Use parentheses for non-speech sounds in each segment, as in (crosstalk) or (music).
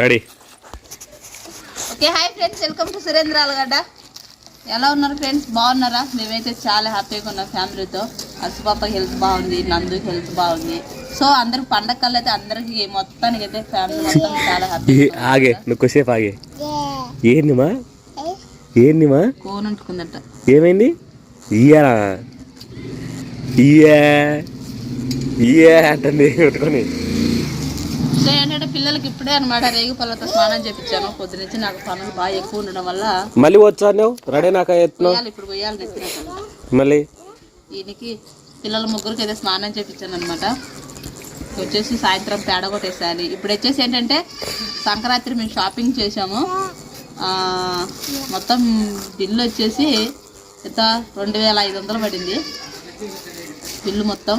Ready. Okay hi friends welcome to Surendra Alagadda. ఎలా ఉన్నారు friends? బాగున్నారా? మేమైతే చాలా హ్యాపీగా ఉన్నాం ఫ్యామిలీతో. అసుపాప హెల్త్ బాగుంది నందుకి హెల్త్ బాగుంది. సో అందరికి పండగ కల్లా అయితే అందరికి మొత్తానికి అయితే ఫ్యామిలీ మొత్తం చాలా హ్యాపీ ఆగే నువ్వు కొద్దిసేపు ఆగే. ఏందిమా ఏందిమా? కోన్ ఉంటుకుందట ఏమైంది? ఇయ్యారా ఇయ్యా. ఇయ్యా అంటుంది పెట్టుకొని పిల్లలకి ఇప్పుడే అనమాట రేగు పళ్ళతో స్నానం చేపించాను. పొద్దునుంచి నాకు పనులు బాగా ఎక్కువ ఉండడం వల్ల మళ్ళీ వచ్చా నువ్వు? రెడీ నాక ఇప్పుడు పోయాలి నెత్తిన మళ్ళీ? ఈయనకి పిల్లల ముగ్గురికి అయితే స్నానం చేపించాను అనమాట. వచ్చేసి సాయంత్రం పేడ కొట్టేసేయాలి. ఇప్పుడు వచ్చేసి ఏంటంటే సంక్రాంతి మేము షాపింగ్ చేసాము మొత్తం బిల్లు వచ్చేసి ఎంత? రెండు వేల ఐదు వందలు పడింది. బిల్లు మొత్తం.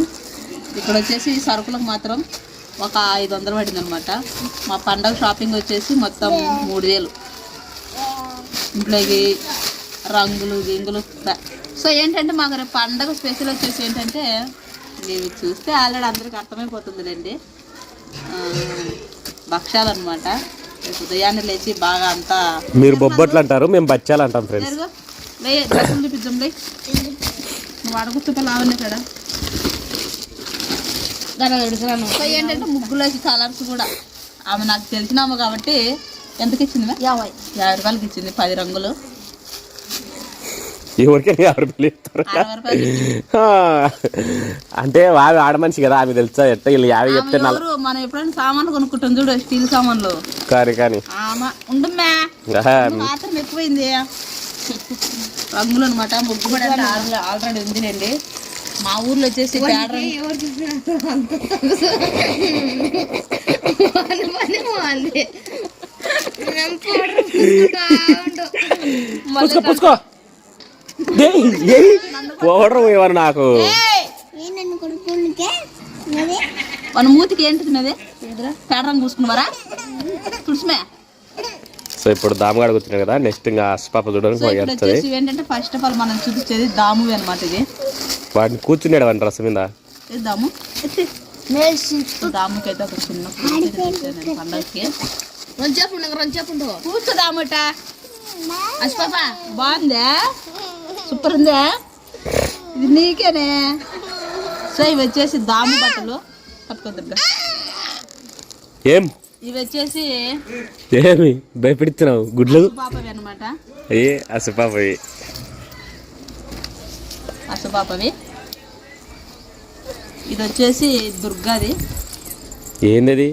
ఇక్కడ వచ్చేసి సరుకులకు మాత్రం ఒక ఐదు వందలు పడింది అనమాట మా పండగ షాపింగ్ వచ్చేసి మొత్తం మూడు వేలు ఇంట్లోకి రంగులు గింగులు. సో ఏంటంటే మాకు రేపు పండగ స్పెషల్ వచ్చేసి ఏంటంటే ఇవి చూస్తే ఆల్రెడీ అందరికి అర్థమైపోతుందిలేండి. భక్ష్యాలు అనమాట ఉదయాన్నే లేచి బాగా అంతా మీరు బొబ్బట్లు అంటారు మేము బచ్చాలు అంటాం ఫ్రెండ్స్. లే నువ్వు అడుగుతుంటే లావనే కదా సో ఏంటంటే ముగ్గులోకి కలర్స్ కూడా ఆమె నాకు తెలిసిన ఆమె కాబట్టి ఎంతకి ఇచ్చింది యాభై. యాభై రూపాయలకి ఇచ్చింది పది రంగులు. ఎవరికైనా యాభై రూపాయలు ఇస్తారు? అంటే ఆమె ఆడ మనిషి కదా ఆమె తెలుసా? ఎట్ట వీళ్ళు యాభై చెప్తే మనం ఎప్పుడైనా సామాన్లు కొనుక్కుంటాం చూడు స్టీల్ సామాన్లు. కానీ కానీ. ఉండమ్మా మాత్రం ఎక్కువైంది. రంగులు అనమాట ముగ్గు ఆల్రెడీ- ఆల్రెడీ ఉందిలేండి. మా ఊర్లో వచ్చేసి పౌడర్ పోయేవారు నాకు మన మూతికి ఏంటి తిన్నది పేడ రంగు పూసుకున్నారా తుడిసిమే సో ఇప్పుడు దామగాడు కూర్చున్నాడు కదా నెక్స్ట్ ఇంకా అస్పాప చూడడానికి ఏంటంటే ఫస్ట్ ఆఫ్ ఆల్ మనం చూపించేది దాము అనమాట ఇది. వాడిని కూర్చున్నాడు వాడిని రసం మీద. దాము? ఒక చిన్న అస్పాప బాగుందా? సూపర్ ఉందా? ఇది నీకేనే? సో ఇవి వచ్చేసి దాము బట్టలు. పట్టుకోద్దా ఏం? ఇవి వచ్చేసి ఏమి? భయపెడుతున్నావు? గుడ్లు? పాపవి అనమాట ఏ అసపాప అసపాపవి ఇది వచ్చేసి దుర్గాది. ఏంది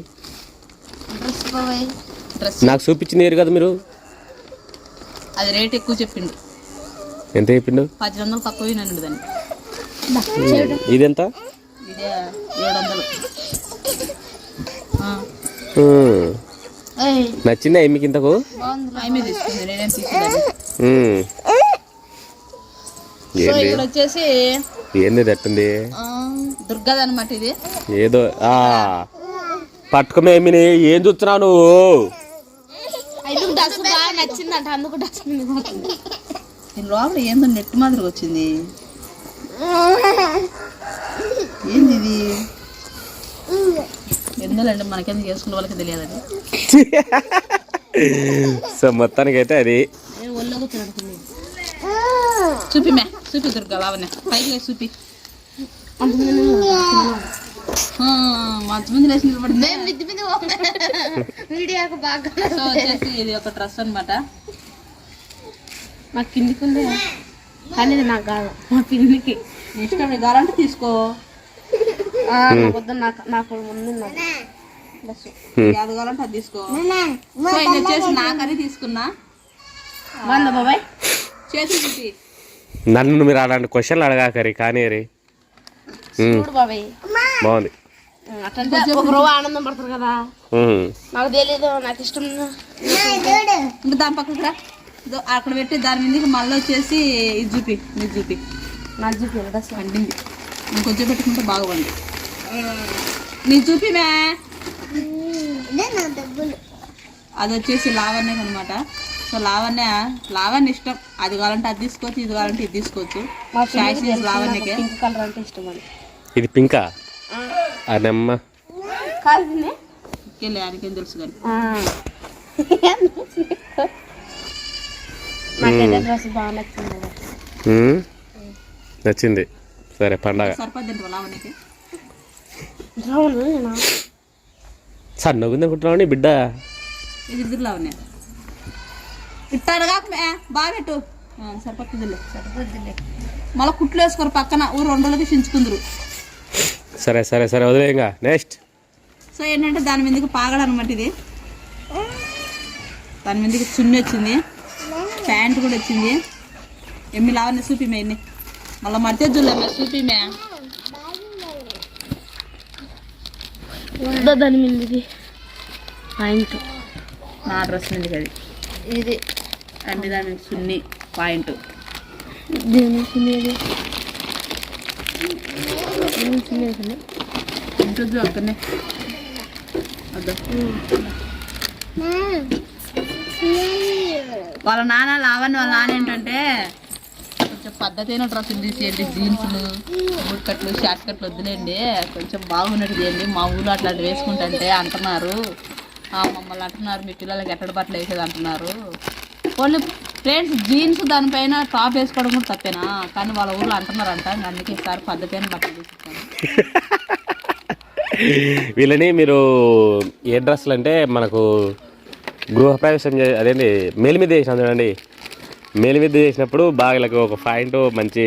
డ్రెస్ నాకు చూపించింది కదా మీరు? అది రేట్ ఎక్కువ చెప్పిండు. ఎంత చెప్పిండు? పది వందలు తక్కువ దాన్ని ఇదెంత? ఇదే ఏడు వందలు ఆ. ఉమ్. నచ్చిందా మీకు ఇంతకు? వచ్చేసి ఏంది? ఆ, దుర్గాది అనమాట ఇది. ఏదో ఆ పట్టుకోమే ఏమిని? ఏం చూస్తున్నావు నువ్వు? నచ్చిందంట అందుకు లోపల ఏందో నెట్ మాదిరి వచ్చింది. ఏంది ఇది? ఎందుకంటే మనకెందుకు వేసుకునే వాళ్ళకి తెలియదు (laughs) సో మొత్తానికి అయితే అది చూపి మే చూపి దుర్గా బావనే. పైకి లేచి చూపి. మంచి మంది లేచి నిలబడింది. బాగా సో వచ్చేసి ఇది ఒక డ్రెస్ అన్నమాట. మా కిందికి ఉంది. కానీ ఇది నాకు కాదు. మా పిన్నికి. ఇష్టం కావాలంటే తీసుకో. నాకు నాకు ముందు అది తీసుకో. సో ఇది వచ్చేసి తీసుకున్నా. బాబాయ్. చూపి నన్ను మీరు అలాంటి క్వశ్చన్లు అడగాకరి కానీ చూడు బాబాయ్. బాగుంది. ఆనందం పడతారు కదా. నాకు తెలీదు నాకు ఇష్టం దాని పక్కకు రా ఇదో అక్కడ పెట్టి దాని మీదకి మళ్ళీ వచ్చేసి ఇది చూపి ఇది చూపి. నాకు చూపి. వండింది. ఇంకొంచెం పెట్టుకుంటే బాగా వండి. నీ చూపిమే. అది వచ్చేసి లావణ్య అనమాట సో లావణ్య లావణ్య ఇష్టం. అది కావాలంటే అది తీసుకోవచ్చు ఇది కావాలంటే ఇది తీసుకోవచ్చు. మా చాయిస్ లావణ్యకే. పింక్ కలర్ అంటే ఇష్టం అని ఇది పింకా? అదమ్మ. కాదు పిన్ని? వెళ్ళి ఆయనకేం తెలుసు కానీ. ఆ, నాకైతే డ్రెస్ బాగా నచ్చింది. నచ్చింది. సరే పండగ. సరిపోద్ది లావణ్యకి? నేను సన్నగుంది అనుకుంటున్నావు బిడ్డ? ఇది ఇద్దరు లావణ్య ఇట్టాడు కాక బాగా పెట్టు. ఆ, సరిపోతుందిలే సరిపోద్దిలే మళ్ళీ కుట్లు వేసుకోరు పక్కన ఊరు రెండు రోజులకి చించుకుందరు. సరే సరే సరే వదిలే ఇంకా. నెక్స్ట్ సో ఏంటంటే దాని మీదకి పాగడ అనమాట ఇది. దాని మీదకి చున్ని వచ్చింది. ప్యాంట్ కూడా వచ్చింది. ఎమ్మి లావని చూపిమే మళ్ళీ మడితే చూడలే చూపిమే వద్దా దాని మీదకి పాయింట్ నా డ్రెస్ మీదకి అది. ఇది. అంటే దాని చున్ని పాయింట్ దేని దేని చిన్నది ఉంటుంది అక్కడనే. వాళ్ళ నాన్న లావణ్య వాళ్ళ నాన్న ఏంటంటే పద్ధతైన డ్రెస్సులు తీసేయండి జీన్సులు బూట్ కట్లు షార్ట్ కట్లు వద్దులేండి. కొంచెం బాగున్నట్టు చేయండి మా ఊళ్ళో అట్లాంటి వేసుకుంటుంటే అంటున్నారు. మమ్మల్ని అంటున్నారు మీ పిల్లలకి ఎట్టడి బట్టలు వేసేది అంటున్నారు. ఓన్లీ ఫ్రెండ్స్ జీన్స్ దానిపైన టాప్ వేసుకోవడం కూడా తప్పేనా? కానీ వాళ్ళ ఊళ్ళో అంటున్నారంట. అందుకే ఈసారి పద్ధతైన బట్టలు తీసుకుంటాను వీళ్ళని మీరు ఏ డ్రెస్సులు అంటే మనకు గృహప్రవేశం అదేంటి మేలి మీద చూడండి. మేలి మీద చేసినప్పుడు బాగా వీళ్ళకి ఒక పాయింట్ మంచి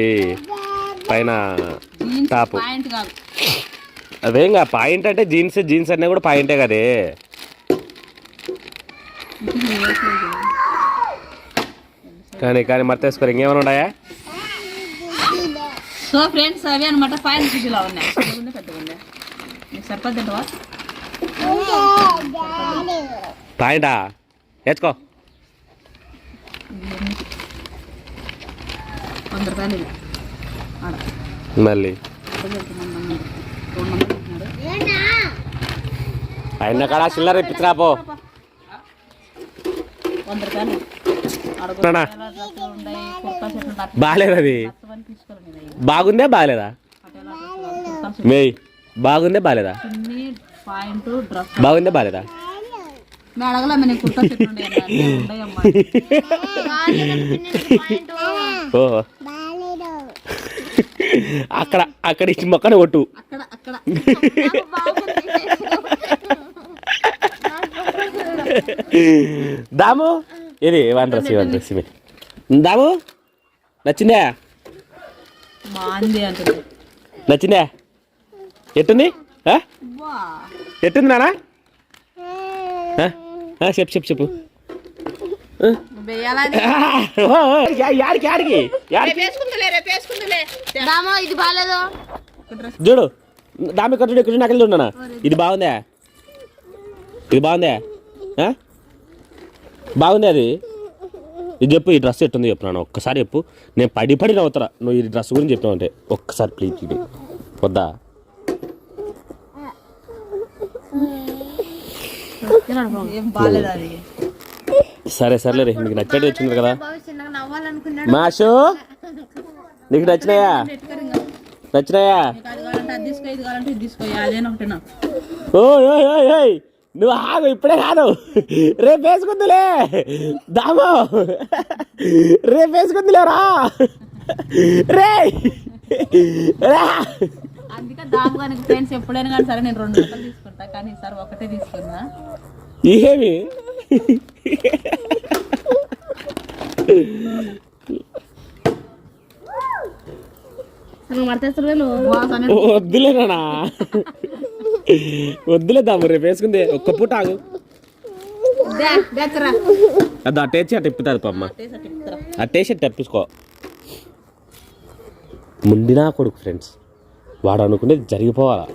పైన టాపు. పాయింట్ కాదు. పాయింట్ అంటే జీన్స్ జీన్స్ అన్నీ కూడా పాయింటే కదే. కానీ కానీ మర్తేసుకోరు ఇంకేమైనా ఉన్నాయా? సో ఫ్రెండ్స్ అవి అనమాట ఫైవ్ కేజీలో ఉన్నాయి. పాయింటా వేసుకో వంద రూపాయలు ఇవి. మళ్ళీ. ఆయన కాడ చిల్లర వంద రూపాయలు సెట్లు ఉన్నాయి. బాగాలేదు అది. బాగుందే బాగాలేదా? మేయ్ బాగుందే బాగాలేదా? బాగుందే బాగాలేదా? ఓ. అక్కడ అక్కడ ఇచ్చి మొక్కన కొట్టు. దాము ఇది one dress one dress. Damu నచ్చిందా? నచ్చిందా? ఎట్టుంది? ఎట్టుంది నానా? చెప్పు చెప్పు చెప్పు. యాడికి యాడికి ఇది బాగాలేదు. చూడు దామి చూడు ఇక్కడ నాకు చూడనా ఇది బాగుందా? ఇది బాగుందా? బాగుంది అది? ఇది చెప్పు ఈ డ్రెస్ ఎట్టుంది చెప్పు నాన్న ఒక్కసారి చెప్పు. నేను పడి పడి నవ్వుతారా నువ్వు ఈ డ్రెస్ గురించి చెప్పినావు అంటే ఒక్కసారి ప్లీజ్ ఇది. వద్దా? ఏం బాగాలేదు అది. సరే సర్లే రే నీకు నచ్చేది వచ్చింది కదా. మాషు నీకు నచ్చినాయా? నచ్చినాయా? ఓ నువ్వు ఆగు ఇప్పుడే కాదు రేపు వేసుకుందిలే. దామో. రేపు వేసుకుందిలే రా. రే రా. అందుకే దాపుగానికి ఫ్రెండ్స్ ఎప్పుడైనా కానీ సరే నేను రెండు రూపాయలు తీసుకుంటా కానీ ఈసారి ఒకటే తీసుకున్నా. ఏమి వాసన వద్దులే దాము రేపు వేసుకుంది ఒక్క పూట ఆగు. దే, దేచ్చరా. అది అట్టేసి అట్ట ఇప్పుతుంది పమ్మ ఇప్పుతురా. అట్టేసి అట్ట తెప్పించుకో. ముండినా కొడుకు ఫ్రెండ్స్. వాడు అనుకునేది జరిగిపోవాలా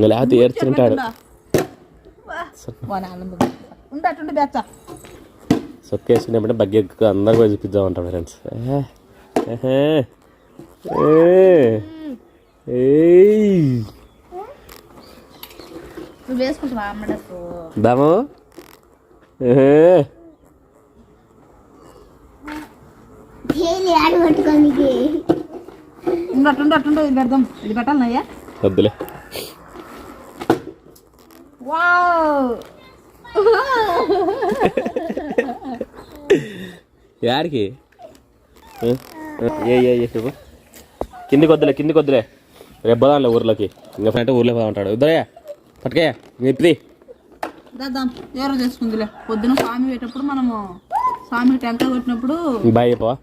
లేకపోతే ఏడ్చుకుంటాడు. ఉండా. వా, వాని ఆనందం. ఉండు, అటుండు, దేచ్చా. సొక్కేసుకునేప్పుడు బగ్గి అందరు పోయి చూపిద్దాం అంటాం ఫ్రెండ్స్? దాము. ఉండు, అటుండు, అటుండు, ఇది పెడదాం. ఇది పెట్టాలన్నయ్యా వద్దులే. వావ్. యాడికి? ఏ ఏ చెప్పు. కిందికి వద్దులే కిందికి వద్దులే రేపు పోదాంలే ఊర్లోకి. ఇంకా ఫ్రెండ్ ఊర్లో పోదా ఉంటాడు వద్దులే పట్టుకయ్యా ఎప్పిది దాదాం ఎవరో చేసుకుందిలే. పొద్దున స్వామి పెట్టేటప్పుడు మనము స్వామికి టెంకాయ కొట్టినప్పుడు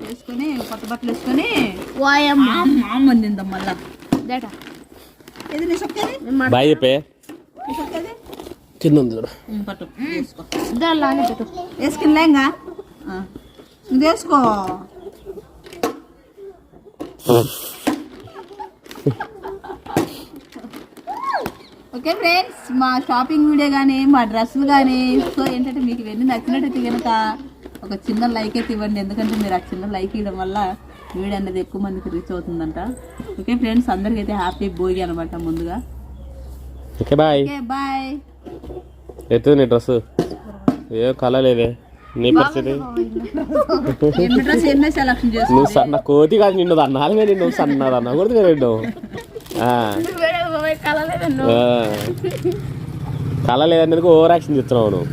వేసుకొని కొత్త బట్టలు వేసుకొని వాయమ్మ మామ అందిందాం మళ్ళా బాయ్ చెప్పే. కింద ఉంది పట్టు పెట్టు. ఇది వేసుకో. ఓకే ఫ్రెండ్స్ మా షాపింగ్ వీడియో కానీ మా డ్రెస్సులు కానీ సో ఏంటంటే మీకు ఇవన్నీ నచ్చినట్టయితే కనుక ఒక చిన్న లైక్ అయితే ఇవ్వండి. ఎందుకంటే మీరు ఆ చిన్న లైక్ ఇవ్వడం వల్ల వీడియో అనేది ఎక్కువ మందికి రీచ్ అవుతుందంట. ఓకే ఫ్రెండ్స్ అందరికీ అయితే హ్యాపీ భోగి అనమాట ముందుగా. ఓకే బాయ్ ఓకే బాయ్ ఎత్తు నీ డ్రెస్. ఏ కళ లేదే నీ పరిస్థితి? నువ్వు సన్న కోతి కాదు నిన్ను అన్నాలి మీద నువ్వు సన్నది అన్న కూడా రెండు. కలలేదన్ను కళ లేదనేందుకు ఓవర్ యాక్షన్ చెప్తున్నావు నువ్వు.